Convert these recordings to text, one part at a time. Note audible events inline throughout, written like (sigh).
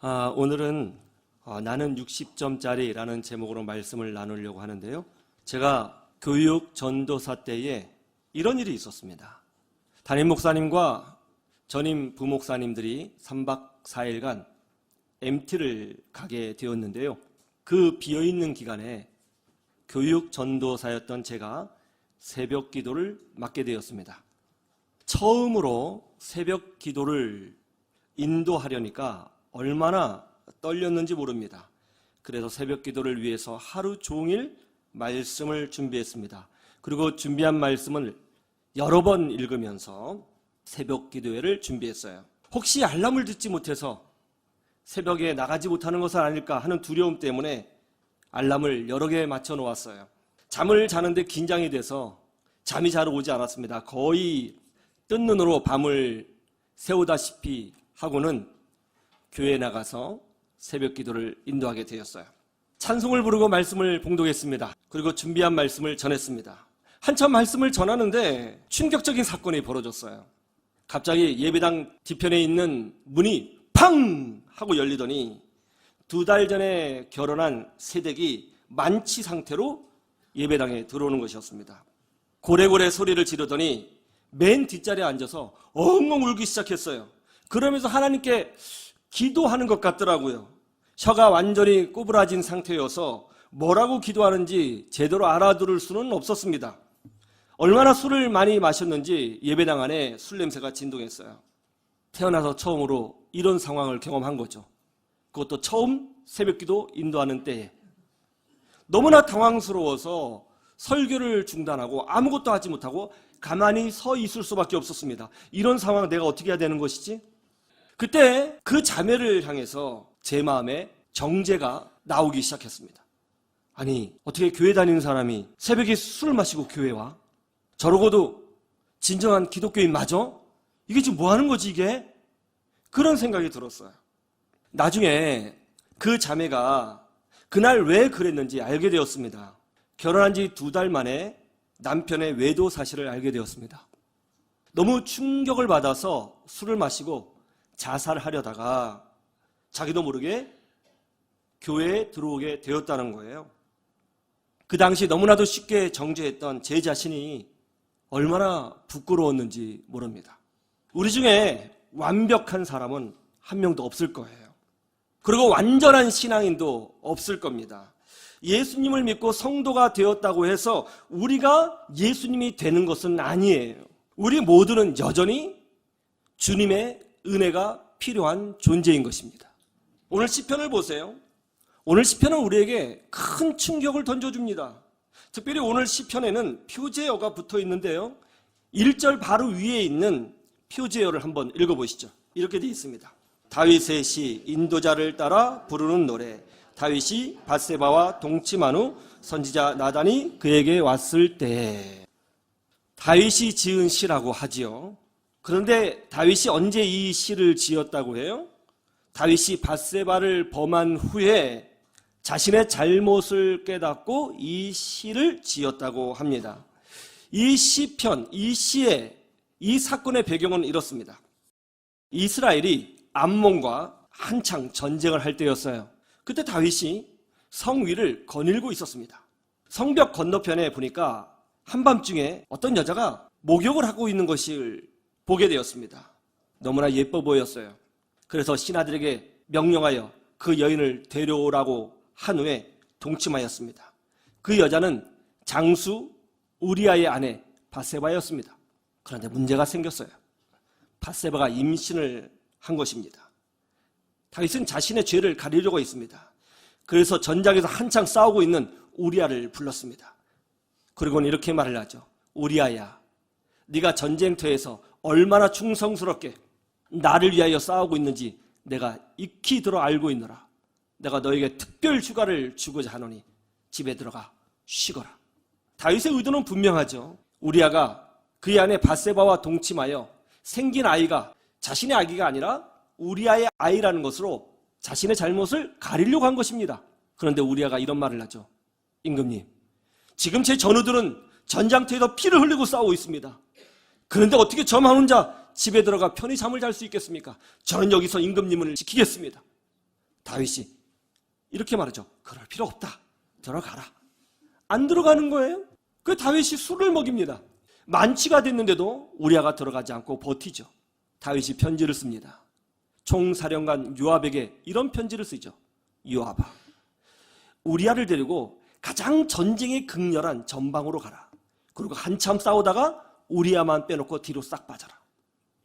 아, 오늘은 어, 나는 60점짜리라는 제목으로 말씀을 나누려고 하는데요. 제가 교육 전도사 때에 이런 일이 있었습니다. 담임 목사님과 전임 부목사님들이 3박 4일간 MT를 가게 되었는데요. 그 비어있는 기간에 교육 전도사였던 제가 새벽 기도를 맡게 되었습니다. 처음으로 새벽 기도를 인도하려니까 얼마나 떨렸는지 모릅니다. 그래서 새벽 기도를 위해서 하루 종일 말씀을 준비했습니다. 그리고 준비한 말씀을 여러 번 읽으면서 새벽 기도회를 준비했어요. 혹시 알람을 듣지 못해서 새벽에 나가지 못하는 것은 아닐까 하는 두려움 때문에 알람을 여러 개 맞춰 놓았어요. 잠을 자는데 긴장이 돼서 잠이 잘 오지 않았습니다. 거의 뜬 눈으로 밤을 새우다시피 하고는 교회에 나가서 새벽 기도를 인도하게 되었어요. 찬송을 부르고 말씀을 봉독했습니다. 그리고 준비한 말씀을 전했습니다. 한참 말씀을 전하는데 충격적인 사건이 벌어졌어요. 갑자기 예배당 뒤편에 있는 문이 팡! 하고 열리더니 두 달 전에 결혼한 세댁이 만취 상태로 예배당에 들어오는 것이었습니다. 고래고래 소리를 지르더니 맨 뒷자리에 앉아서 엉엉 울기 시작했어요. 그러면서 하나님께 기도하는 것 같더라고요. 혀가 완전히 꼬부라진 상태여서 뭐라고 기도하는지 제대로 알아들을 수는 없었습니다. 얼마나 술을 많이 마셨는지 예배당 안에 술 냄새가 진동했어요. 태어나서 처음으로 이런 상황을 경험한 거죠. 그것도 처음 새벽 기도 인도하는 때에 너무나 당황스러워서 설교를 중단하고 아무것도 하지 못하고 가만히 서 있을 수밖에 없었습니다. 이런 상황 내가 어떻게 해야 되는 것이지? 그때 그 자매를 향해서 제 마음에 정제가 나오기 시작했습니다. 아니, 어떻게 교회 다니는 사람이 새벽에 술을 마시고 교회 와? 저러고도 진정한 기독교인 맞아? 이게 지금 뭐 하는 거지, 이게? 그런 생각이 들었어요. 나중에 그 자매가 그날 왜 그랬는지 알게 되었습니다. 결혼한 지 두 달 만에 남편의 외도 사실을 알게 되었습니다. 너무 충격을 받아서 술을 마시고 자살하려다가 자기도 모르게 교회에 들어오게 되었다는 거예요. 그 당시 너무나도 쉽게 정죄했던 제 자신이 얼마나 부끄러웠는지 모릅니다. 우리 중에 완벽한 사람은 한 명도 없을 거예요. 그리고 완전한 신앙인도 없을 겁니다. 예수님을 믿고 성도가 되었다고 해서 우리가 예수님이 되는 것은 아니에요. 우리 모두는 여전히 주님의 은혜가 필요한 존재인 것입니다. 오늘 시편을 보세요. 오늘 시편은 우리에게 큰 충격을 던져줍니다. 특별히 오늘 시편에는 표제어가 붙어 있는데요. 1절 바로 위에 있는 표제어를 한번 읽어보시죠. 이렇게 되어 있습니다. 다윗의 시 인도자를 따라 부르는 노래 다윗이 바세바와 동침한 후 선지자 나단이 그에게 왔을 때 다윗이 지은 시라고 하지요. 그런데 다윗이 언제 이 시를 지었다고 해요? 다윗이 바세바를 범한 후에 자신의 잘못을 깨닫고 이 시를 지었다고 합니다. 이 시편, 이 시의 이 사건의 배경은 이렇습니다. 이스라엘이 암몬과 한창 전쟁을 할 때였어요. 그때 다윗이 성 위를 거닐고 있었습니다. 성벽 건너편에 보니까 한밤중에 어떤 여자가 목욕을 하고 있는 것을 보게 되었습니다. 너무나 예뻐 보였어요. 그래서 신하들에게 명령하여 그 여인을 데려오라고 한 후에 동침하였습니다. 그 여자는 장수 우리아의 아내 바세바였습니다. 그런데 문제가 생겼어요. 바세바가 임신을 한 것입니다. 다윗은 자신의 죄를 가리려고 했습니다. 그래서 전장에서 한창 싸우고 있는 우리아를 불렀습니다. 그리고는 이렇게 말을 하죠. 우리아야, 네가 전쟁터에서 얼마나 충성스럽게 나를 위하여 싸우고 있는지 내가 익히 들어 알고 있노라. 내가 너에게 특별 휴가를 주고자 하노니 집에 들어가 쉬거라. 다윗의 의도는 분명하죠. 우리아가 그의 아내 바세바와 동침하여 생긴 아이가 자신의 아기가 아니라 우리아의 아이라는 것으로 자신의 잘못을 가리려고 한 것입니다. 그런데 우리아가 이런 말을 하죠. 임금님, 지금 제 전우들은 전장터에서 피를 흘리고 싸우고 있습니다. 그런데 어떻게 저만 혼자 집에 들어가 편히 잠을 잘 수 있겠습니까? 저는 여기서 임금님을 지키겠습니다. 다윗이 이렇게 말하죠. 그럴 필요 없다. 들어가라. 안 들어가는 거예요. 그 다윗이 술을 먹입니다. 만취가 됐는데도 우리아가 들어가지 않고 버티죠. 다윗이 편지를 씁니다. 총사령관 요압에게 이런 편지를 쓰죠. 요압아, 우리아를 데리고 가장 전쟁에 극렬한 전방으로 가라. 그리고 한참 싸우다가 우리아만 빼놓고 뒤로 싹 빠져라.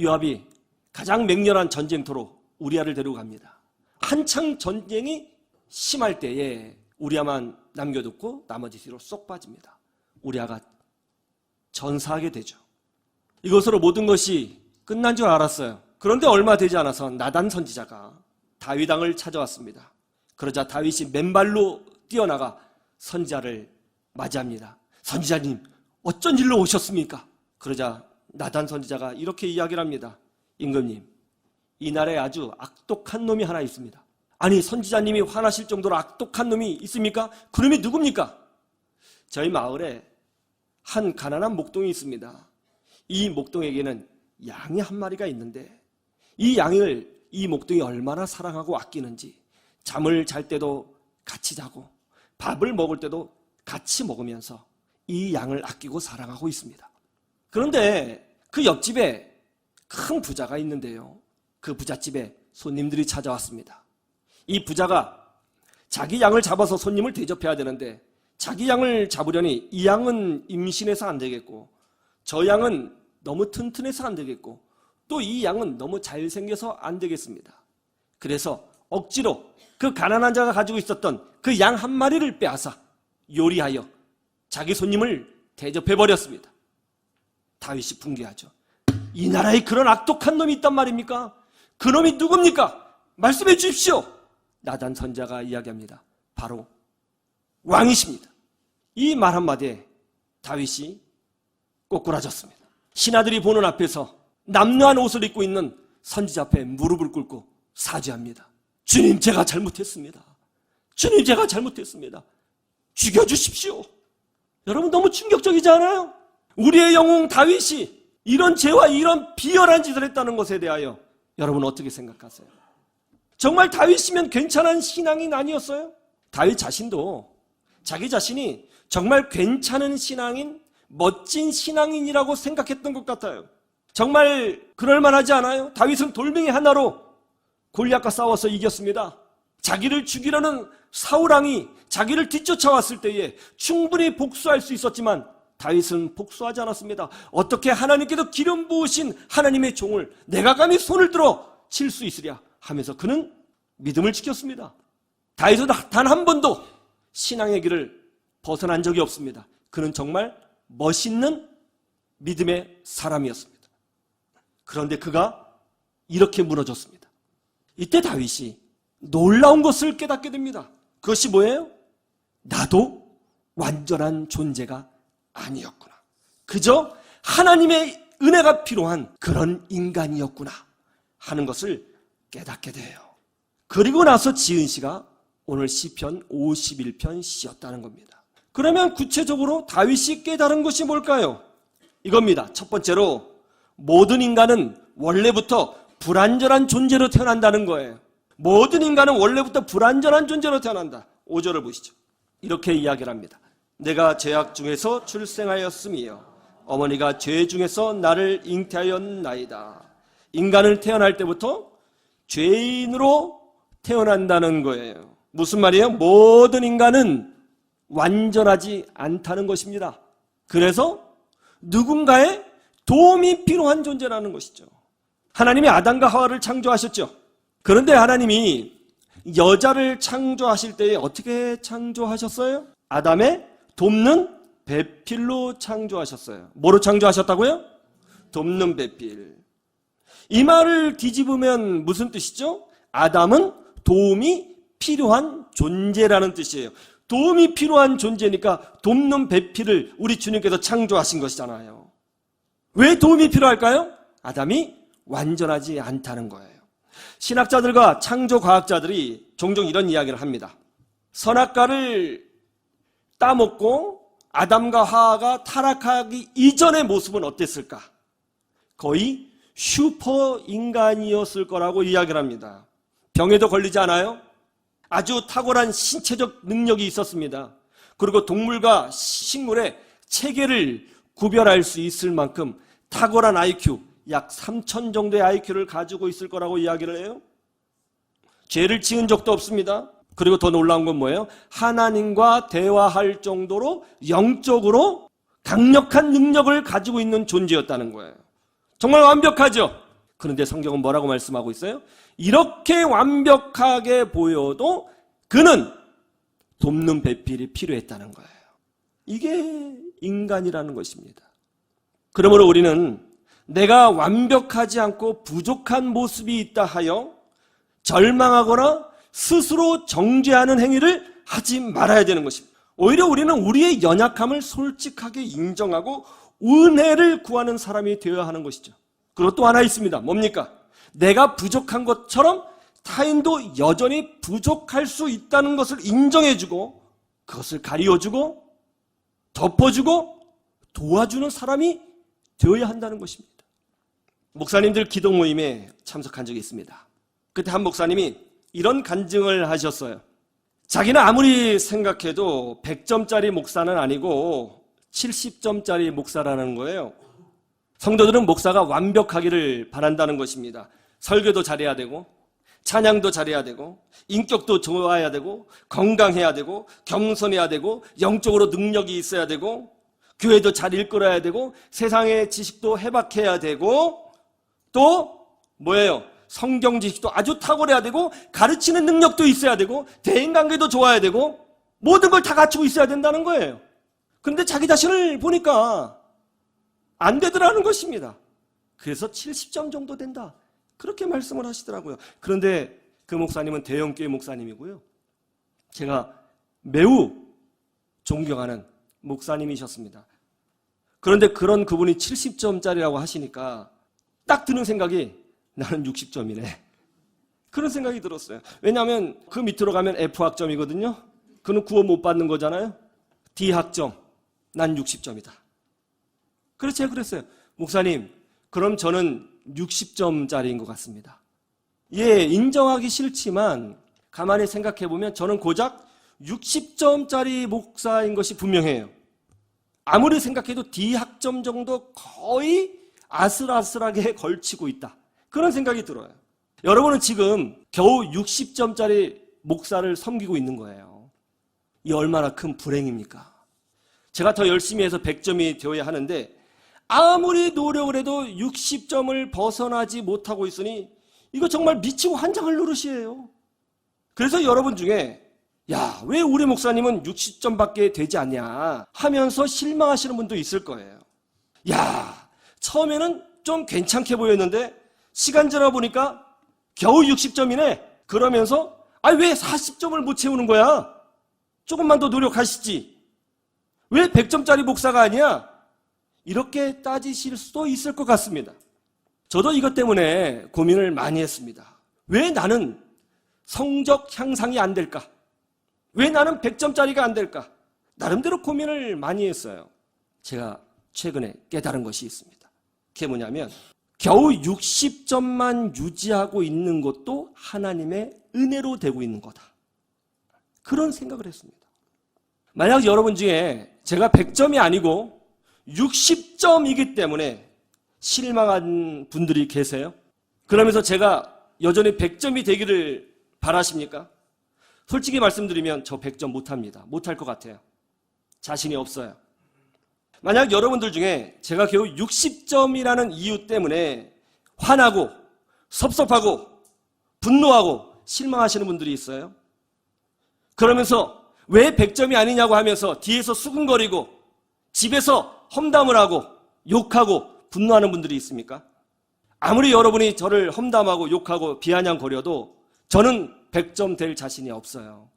요압이 가장 맹렬한 전쟁터로 우리아를 데리고 갑니다. 한창 전쟁이 심할 때에 우리아만 남겨두고 나머지 뒤로 쏙 빠집니다. 우리아가 전사하게 되죠. 이것으로 모든 것이 끝난 줄 알았어요. 그런데 얼마 되지 않아서 나단 선지자가 다윗 왕을 찾아왔습니다. 그러자 다윗이 맨발로 뛰어나가 선지자를 맞이합니다. 선지자님, 어쩐 일로 오셨습니까? 그러자 나단 선지자가 이렇게 이야기를 합니다. 임금님, 이 나라에 아주 악독한 놈이 하나 있습니다. 아니, 선지자님이 화나실 정도로 악독한 놈이 있습니까? 그 놈이 누굽니까? 저희 마을에 한 가난한 목동이 있습니다. 이 목동에게는 양이 한 마리가 있는데 이 양을 이 목동이 얼마나 사랑하고 아끼는지 잠을 잘 때도 같이 자고 밥을 먹을 때도 같이 먹으면서 이 양을 아끼고 사랑하고 있습니다. 그런데 그 옆집에 큰 부자가 있는데요. 그 부잣집에 손님들이 찾아왔습니다. 이 부자가 자기 양을 잡아서 손님을 대접해야 되는데 자기 양을 잡으려니 이 양은 임신해서 안 되겠고 저 양은 너무 튼튼해서 안 되겠고 또 이 양은 너무 잘생겨서 안 되겠습니다. 그래서 억지로 그 가난한 자가 가지고 있었던 그 양 한 마리를 빼앗아 요리하여 자기 손님을 대접해 버렸습니다. 다윗이 붕괴하죠. 이 나라에 그런 악독한 놈이 있단 말입니까? 그 놈이 누굽니까? 말씀해 주십시오. 나단 선자가 이야기합니다. 바로 왕이십니다. 이 말 한마디에 다윗이 꼬꾸라졌습니다. 신하들이 보는 앞에서 남루한 옷을 입고 있는 선지자 앞에 무릎을 꿇고 사죄합니다. 주님 제가 잘못했습니다. 주님 제가 잘못했습니다. 죽여주십시오. 여러분 너무 충격적이지 않아요? 우리의 영웅 다윗이 이런 죄와 이런 비열한 짓을 했다는 것에 대하여 여러분 어떻게 생각하세요? 정말 다윗이면 괜찮은 신앙인 아니었어요? 다윗 자신도 자기 자신이 정말 괜찮은 신앙인, 멋진 신앙인이라고 생각했던 것 같아요. 정말 그럴만하지 않아요? 다윗은 돌멩이 하나로 골리앗과 싸워서 이겼습니다. 자기를 죽이려는 사울왕이 자기를 뒤쫓아왔을 때에 충분히 복수할 수 있었지만 다윗은 복수하지 않았습니다. 어떻게 하나님께서 기름 부으신 하나님의 종을 내가 감히 손을 들어 칠 수 있으랴 하면서 그는 믿음을 지켰습니다. 다윗은 단 한 번도 신앙의 길을 벗어난 적이 없습니다. 그는 정말 멋있는 믿음의 사람이었습니다. 그런데 그가 이렇게 무너졌습니다. 이때 다윗이 놀라운 것을 깨닫게 됩니다. 그것이 뭐예요? 나도 완전한 존재가 아니었구나. 그저 하나님의 은혜가 필요한 그런 인간이었구나 하는 것을 깨닫게 돼요. 그리고 나서 지은 시가 오늘 시편 51편 시였다는 겁니다. 그러면 구체적으로 다윗이 깨달은 것이 뭘까요? 이겁니다. 첫 번째로 모든 인간은 원래부터 불완전한 존재로 태어난다는 거예요. 모든 인간은 원래부터 불완전한 존재로 태어난다. 5절을 보시죠. 이렇게 이야기를 합니다. 내가 죄악 중에서 출생하였으며 어머니가 죄 중에서 나를 잉태하였나이다. 인간을 태어날 때부터 죄인으로 태어난다는 거예요. 무슨 말이에요? 모든 인간은 완전하지 않다는 것입니다. 그래서 누군가의 도움이 필요한 존재라는 것이죠. 하나님이 아담과 하와를 창조하셨죠. 그런데 하나님이 여자를 창조하실 때에 어떻게 창조하셨어요? 아담의 돕는 배필로 창조하셨어요. 뭐로 창조하셨다고요? 돕는 배필. 이 말을 뒤집으면 무슨 뜻이죠? 아담은 도움이 필요한 존재라는 뜻이에요. 도움이 필요한 존재니까 돕는 배필을 우리 주님께서 창조하신 것이잖아요. 왜 도움이 필요할까요? 아담이 완전하지 않다는 거예요. 신학자들과 창조 과학자들이 종종 이런 이야기를 합니다. 선악과를 따먹고 아담과 하하가 타락하기 이전의 모습은 어땠을까? 거의 슈퍼 인간이었을 거라고 이야기를 합니다. 병에도 걸리지 않아요? 아주 탁월한 신체적 능력이 있었습니다. 그리고 동물과 식물의 체계를 구별할 수 있을 만큼 탁월한 IQ, 약 3천 정도의 IQ를 가지고 있을 거라고 이야기를 해요. 죄를 지은 적도 없습니다. 그리고 더 놀라운 건 뭐예요? 하나님과 대화할 정도로 영적으로 강력한 능력을 가지고 있는 존재였다는 거예요. 정말 완벽하죠? 그런데 성경은 뭐라고 말씀하고 있어요? 이렇게 완벽하게 보여도 그는 돕는 배필이 필요했다는 거예요. 이게 인간이라는 것입니다. 그러므로 우리는 내가 완벽하지 않고 부족한 모습이 있다 하여 절망하거나 스스로 정죄하는 행위를 하지 말아야 되는 것입니다. 오히려 우리는 우리의 연약함을 솔직하게 인정하고 은혜를 구하는 사람이 되어야 하는 것이죠. 그리고 또 하나 있습니다. 뭡니까? 내가 부족한 것처럼 타인도 여전히 부족할 수 있다는 것을 인정해주고 그것을 가리워주고 덮어주고 도와주는 사람이 되어야 한다는 것입니다. 목사님들 기도 모임에 참석한 적이 있습니다. 그때 한 목사님이 이런 간증을 하셨어요. 자기는 아무리 생각해도 100점짜리 목사는 아니고 70점짜리 목사라는 거예요. 성도들은 목사가 완벽하기를 바란다는 것입니다. 설교도 잘해야 되고, 찬양도 잘해야 되고, 인격도 좋아야 되고, 건강해야 되고, 겸손해야 되고, 영적으로 능력이 있어야 되고, 교회도 잘 이끌어야 되고, 세상의 지식도 해박해야 되고, 또 뭐예요? 성경 지식도 아주 탁월해야 되고, 가르치는 능력도 있어야 되고, 대인 관계도 좋아야 되고, 모든 걸 다 갖추고 있어야 된다는 거예요. 그런데 자기 자신을 보니까 안 되더라는 것입니다. 그래서 70점 정도 된다. 그렇게 말씀을 하시더라고요. 그런데 그 목사님은 대형교회 목사님이고요. 제가 매우 존경하는 목사님이셨습니다. 그런데 그런 그분이 70점짜리라고 하시니까 딱 드는 생각이 나는 60점이네. 그런 생각이 들었어요. 왜냐하면 그 밑으로 가면 F학점이거든요. 그는 구원 못 받는 거잖아요. D학점. 난 60점이다. 그래서 제가 그랬어요. 목사님, 그럼 저는 60점짜리인 것 같습니다. 예, 인정하기 싫지만 가만히 생각해 보면 저는 고작 60점짜리 목사인 것이 분명해요. 아무리 생각해도 D학점 정도 거의 아슬아슬하게 (laughs) 걸치고 있다. 그런 생각이 들어요. 여러분은 지금 겨우 60점짜리 목사를 섬기고 있는 거예요. 이 얼마나 큰 불행입니까? 제가 더 열심히 해서 100점이 되어야 하는데 아무리 노력을 해도 60점을 벗어나지 못하고 있으니 이거 정말 미치고 환장할 노릇이에요. 그래서 여러분 중에 야, 왜 우리 목사님은 60점밖에 되지 않냐 하면서 실망하시는 분도 있을 거예요. 야, 처음에는 좀 괜찮게 보였는데 시간 지나 보니까 겨우 60점이네. 그러면서 아, 왜 40점을 못 채우는 거야? 조금만 더 노력하시지. 왜 100점짜리 목사가 아니야? 이렇게 따지실 수도 있을 것 같습니다. 저도 이것 때문에 고민을 많이 했습니다. 왜 나는 성적 향상이 안 될까? 왜 나는 100점짜리가 안 될까? 나름대로 고민을 많이 했어요. 제가 최근에 깨달은 것이 있습니다. 그게 뭐냐면 겨우 60점만 유지하고 있는 것도 하나님의 은혜로 되고 있는 거다. 그런 생각을 했습니다. 만약 여러분 중에 제가 100점이 아니고 60점이기 때문에 실망한 분들이 계세요? 그러면서 제가 여전히 100점이 되기를 바라십니까? 솔직히 말씀드리면 저 100점 못합니다. 못할 것 같아요. 자신이 없어요. 만약 여러분들 중에 제가 겨우 60점이라는 이유 때문에 화나고 섭섭하고 분노하고 실망하시는 분들이 있어요. 그러면서 왜 100점이 아니냐고 하면서 뒤에서 수근거리고 집에서 험담을 하고 욕하고 분노하는 분들이 있습니까? 아무리 여러분이 저를 험담하고 욕하고 비아냥거려도 저는 100점 될 자신이 없어요.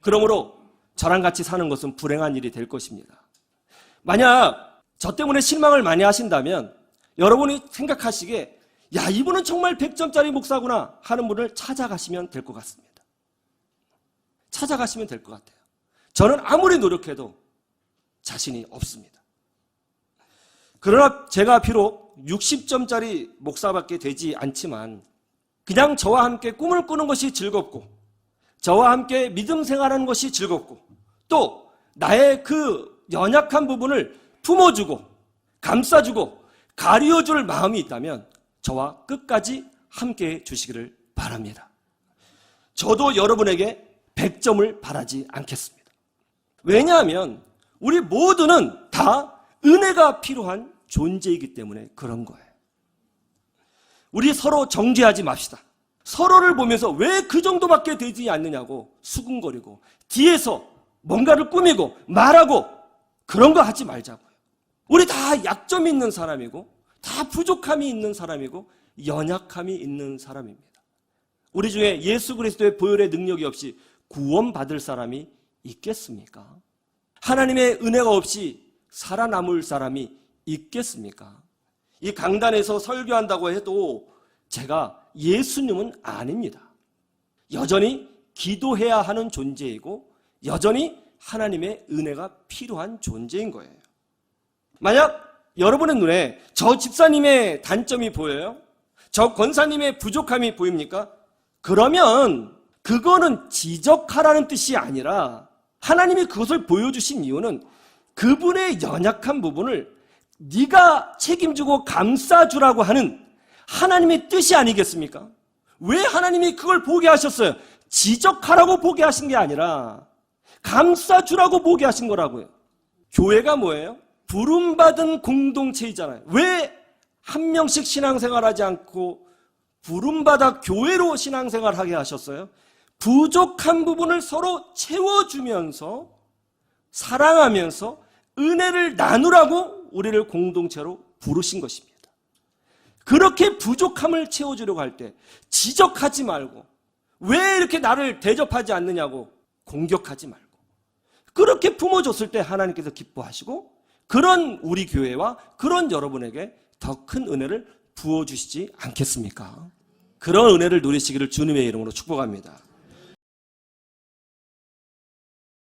그러므로 저랑 같이 사는 것은 불행한 일이 될 것입니다. 만약 저 때문에 실망을 많이 하신다면 여러분이 생각하시기에 야, 이분은 정말 100점짜리 목사구나 하는 분을 찾아가시면 될 것 같습니다. 찾아가시면 될 것 같아요. 저는 아무리 노력해도 자신이 없습니다. 그러나 제가 비록 60점짜리 목사밖에 되지 않지만 그냥 저와 함께 꿈을 꾸는 것이 즐겁고 저와 함께 믿음 생활하는 것이 즐겁고 또 나의 그 연약한 부분을 품어주고 감싸주고 가리어줄 마음이 있다면 저와 끝까지 함께 해 주시기를 바랍니다. 저도 여러분에게 100점을 바라지 않겠습니다. 왜냐하면 우리 모두는 다 은혜가 필요한 존재이기 때문에 그런 거예요. 우리 서로 정죄하지 맙시다. 서로를 보면서 왜 그 정도밖에 되지 않느냐고 수군거리고 뒤에서 뭔가를 꾸미고 말하고 그런 거 하지 말자고요. 우리 다 약점이 있는 사람이고 다 부족함이 있는 사람이고 연약함이 있는 사람입니다. 우리 중에 예수 그리스도의 보혈의 능력이 없이 구원받을 사람이 있겠습니까? 하나님의 은혜가 없이 살아남을 사람이 있겠습니까? 이 강단에서 설교한다고 해도 제가 예수님은 아닙니다. 여전히 기도해야 하는 존재이고 여전히 하나님의 은혜가 필요한 존재인 거예요. 만약 여러분의 눈에 저 집사님의 단점이 보여요? 저 권사님의 부족함이 보입니까? 그러면 그거는 지적하라는 뜻이 아니라 하나님이 그것을 보여주신 이유는 그분의 연약한 부분을 네가 책임지고 감싸주라고 하는 하나님의 뜻이 아니겠습니까? 왜 하나님이 그걸 보게 하셨어요? 지적하라고 보게 하신 게 아니라 감싸주라고 보게 하신 거라고요. 교회가 뭐예요? 부름받은 공동체이잖아요. 왜 한 명씩 신앙생활하지 않고 부름받아 교회로 신앙생활하게 하셨어요? 부족한 부분을 서로 채워주면서 사랑하면서 은혜를 나누라고 우리를 공동체로 부르신 것입니다. 그렇게 부족함을 채워주려고 할 때 지적하지 말고 왜 이렇게 나를 대접하지 않느냐고 공격하지 말고 그렇게 품어줬을 때 하나님께서 기뻐하시고 그런 우리 교회와 그런 여러분에게 더 큰 은혜를 부어주시지 않겠습니까? 그런 은혜를 누리시기를 주님의 이름으로 축복합니다.